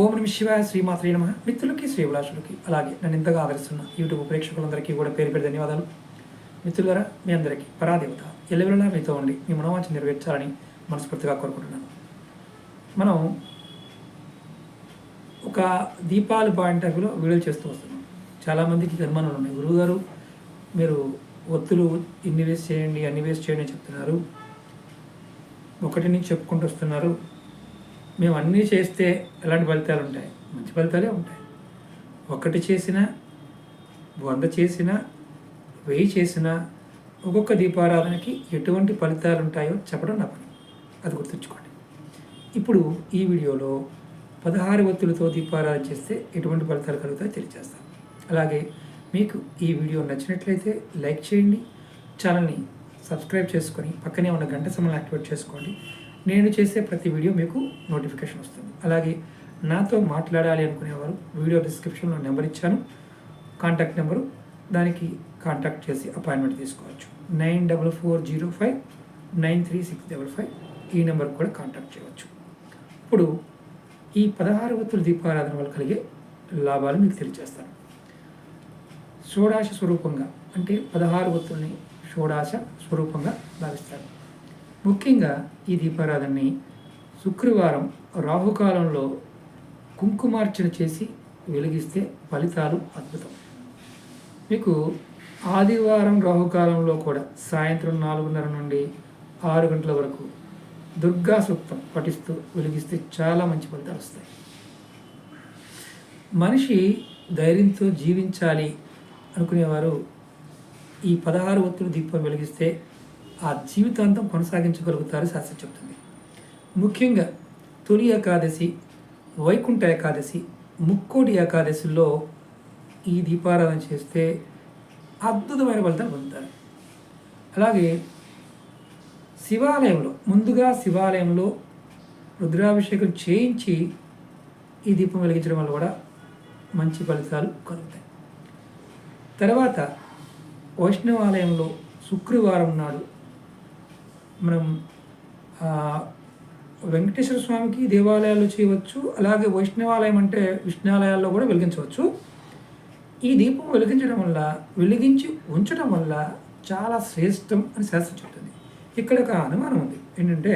ఓం నమ శివాయ శ్రీమాత్రే నమ. మిత్రులకి శ్రీవిలాసులకి అలాగే నన్ను ఇంతగా ఆదరిస్తున్న యూట్యూబ్ ప్రేక్షకులందరికీ కూడా పేరు పేరు ధన్యవాదాలు. మిత్రులారా మీ అందరికీ పరాదేవత ఎల్లవెల్లలా మీతో ఉండి మీ మనోవాంఛ నెరవేర్చాలని మనస్ఫూర్తిగా కోరుకుంటున్నాను. మనం ఒక దీపాలు పాయింట్ ఆఫ్ వ్యూలో వీడియోలు చేస్తూ వస్తున్నాం. చాలామందికి అనుమానాలు ఉన్నాయి. గురువుగారు మీరు ఒత్తులు ఇన్ని వేస్ట్ చేయండి అన్ని వేస్ట్ చేయండి చెప్తున్నారు. ఒకటి నుంచి చెప్పుకుంటూ వస్తున్నారు. మేము అన్నీ చేస్తే ఎలాంటి ఫలితాలు ఉంటాయి? మంచి ఫలితాలే ఉంటాయి. ఒకటి చేసినా వంద చేసినా వెయ్యి చేసినా ఒక్కొక్క దీపారాధనకి ఎటువంటి ఫలితాలు ఉంటాయో చెప్పడం నా పని. అది గుర్తుంచుకోండి. ఇప్పుడు ఈ వీడియోలో పదహారు ఒత్తులతో దీపారాధన చేస్తే ఎటువంటి ఫలితాలు కలుగుతాయో తెలియజేస్తాను. అలాగే మీకు ఈ వీడియో నచ్చినట్లయితే లైక్ చేయండి. ఛానల్ని సబ్స్క్రైబ్ చేసుకొని పక్కనే ఉన్న గంట సమయం యాక్టివేట్ చేసుకోండి. నేను చేసే ప్రతి వీడియో మీకు నోటిఫికేషన్ వస్తుంది. అలాగే నాతో మాట్లాడాలి అనుకునేవారు వీడియో డిస్క్రిప్షన్లో నెంబర్ ఇచ్చాను. కాంటాక్ట్ నెంబరు దానికి కాంటాక్ట్ చేసి అపాయింట్మెంట్ తీసుకోవచ్చు. Nine double four zero five nine three six double five ఈ నెంబర్ కూడా కాంటాక్ట్ చేయవచ్చు. ఇప్పుడు ఈ పదహారు వత్తుల దీపారాధన వల్ల కలిగే లాభాలు మీకు తెలియజేస్తాను. షోడాశ స్వరూపంగా అంటే పదహారు వత్తుల్ని షోడాశ స్వరూపంగా భావిస్తారు. ముఖ్యంగా ఈ దీపారాధనని శుక్రవారం రాహుకాలంలో కుంకుమార్చన చేసి వెలిగిస్తే ఫలితాలు అద్భుతం. మీకు ఆదివారం రాహుకాలంలో కూడా సాయంత్రం నాలుగున్నర నుండి ఆరు గంటల వరకు దుర్గా సూక్తం పఠిస్తూ వెలిగిస్తే చాలా మంచి ఫలితాలు వస్తాయి. మనిషి ధైర్యంతో జీవించాలి అనుకునేవారు ఈ పదహారు ఒత్తులు దీపం వెలిగిస్తే ఆ జీవితాంతం కొనసాగించగలుగుతారు శాస్త్రం చెప్తుంది. ముఖ్యంగా తొలి ఏకాదశి వైకుంఠ ఏకాదశి ముక్కోటి ఏకాదశిలో ఈ దీపారాధన చేస్తే అద్భుతమైన ఫలితాలు పొందుతారు. అలాగే శివాలయంలో ముందుగా శివాలయంలో రుద్రాభిషేకం చేయించి ఈ దీపం వెలిగించడం వల్ల కూడా మంచి ఫలితాలు కలుగుతాయి. తర్వాత వైష్ణవాలయంలో శుక్రవారం నాడు మనం వెంకటేశ్వర స్వామికి దేవాలయాలు చేయవచ్చు అలాగే వైష్ణవాలయం అంటే విష్ణాలయాల్లో కూడా వెలిగించవచ్చు. ఈ దీపం వెలిగించడం వల్ల వెలిగించి ఉంచడం వల్ల చాలా శ్రేష్టం అని శాస్త్రం చెప్తుంది. ఇక్కడ ఒక అనుమానం ఉంది. ఏంటంటే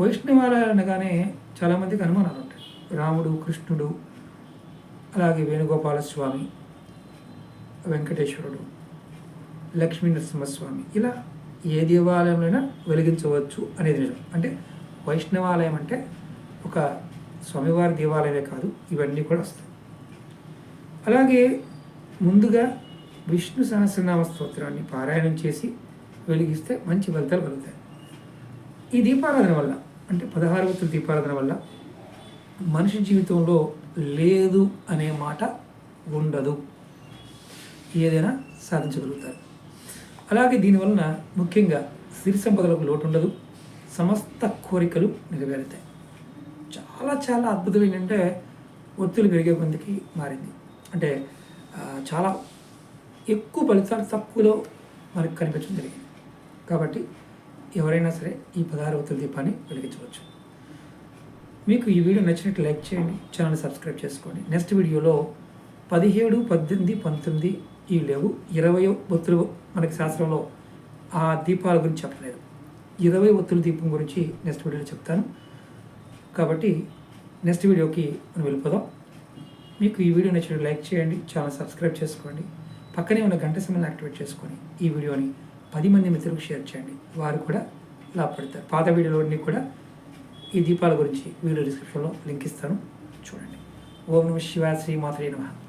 వైష్ణవాలయాలు అనగానే చాలామందికి అనుమానాలు ఉంటాయి. రాముడు కృష్ణుడు అలాగే వేణుగోపాల స్వామి వెంకటేశ్వరుడు లక్ష్మీ నరసింహస్వామి ఇలా ఏ దేవాలయంలోనైనా వెలిగించవచ్చు అనేది నిజం. అంటే వైష్ణవాలయం అంటే ఒక స్వామివారి దేవాలయమే కాదు ఇవన్నీ కూడా వస్తాయి. అలాగే ముందుగా విష్ణు సహస్రనామ స్తోత్రాన్ని పారాయణం చేసి వెలిగిస్తే మంచి ఫలితాలు కలుగుతాయి. ఈ దీపారాధన వల్ల అంటే పదహారు దీపారాధన వల్ల మనిషి జీవితంలో లేదు అనే మాట ఉండదు. ఏదైనా సాధించగలుగుతారు. అలాగే దీనివలన ముఖ్యంగా సిరి సంపదలకు లోటు ఉండదు సమస్త కోరికలు నెరవేరుతాయి. చాలా చాలా అద్భుతం ఏంటంటే ఒత్తిడి పెరిగే మందికి మారింది. అంటే చాలా ఎక్కువ ఫలితాలు తక్కువలో మనకు కనిపించడం జరిగింది. కాబట్టి ఎవరైనా సరే ఈ పదహారు ఒత్తిడి దీపాన్ని వెలిగించవచ్చు. మీకు ఈ వీడియో నచ్చినట్టు లైక్ చేయండి ఛానల్ సబ్స్క్రైబ్ చేసుకోండి. నెక్స్ట్ వీడియోలో పదిహేడు పద్దెనిమిది పంతొమ్మిది ఇవి లేవు. ఇరవై ఒత్తులు మనకి శాస్త్రంలో ఆ దీపాల గురించి చెప్పలేదు. ఇరవై ఒత్తుల దీపం గురించి నెక్స్ట్ వీడియోలో చెప్తాను. కాబట్టి నెక్స్ట్ వీడియోకి మనం వెళ్ళిపోదాం. మీకు ఈ వీడియో నచ్చిన లైక్ చేయండి ఛానల్ సబ్స్క్రైబ్ చేసుకోండి పక్కనే ఉన్న గంట సమయాన్ని యాక్టివేట్ చేసుకొని ఈ వీడియోని పది మంది మిత్రులకు షేర్ చేయండి. వారు కూడా లాభపడతారు. పాత వీడియోలన్నీ కూడా ఈ దీపాల గురించి వీడియో డిస్క్రిప్షన్లో లింక్ ఇస్తాను. చూడండి. ఓం నమ శివాయ శ్రీ నమః.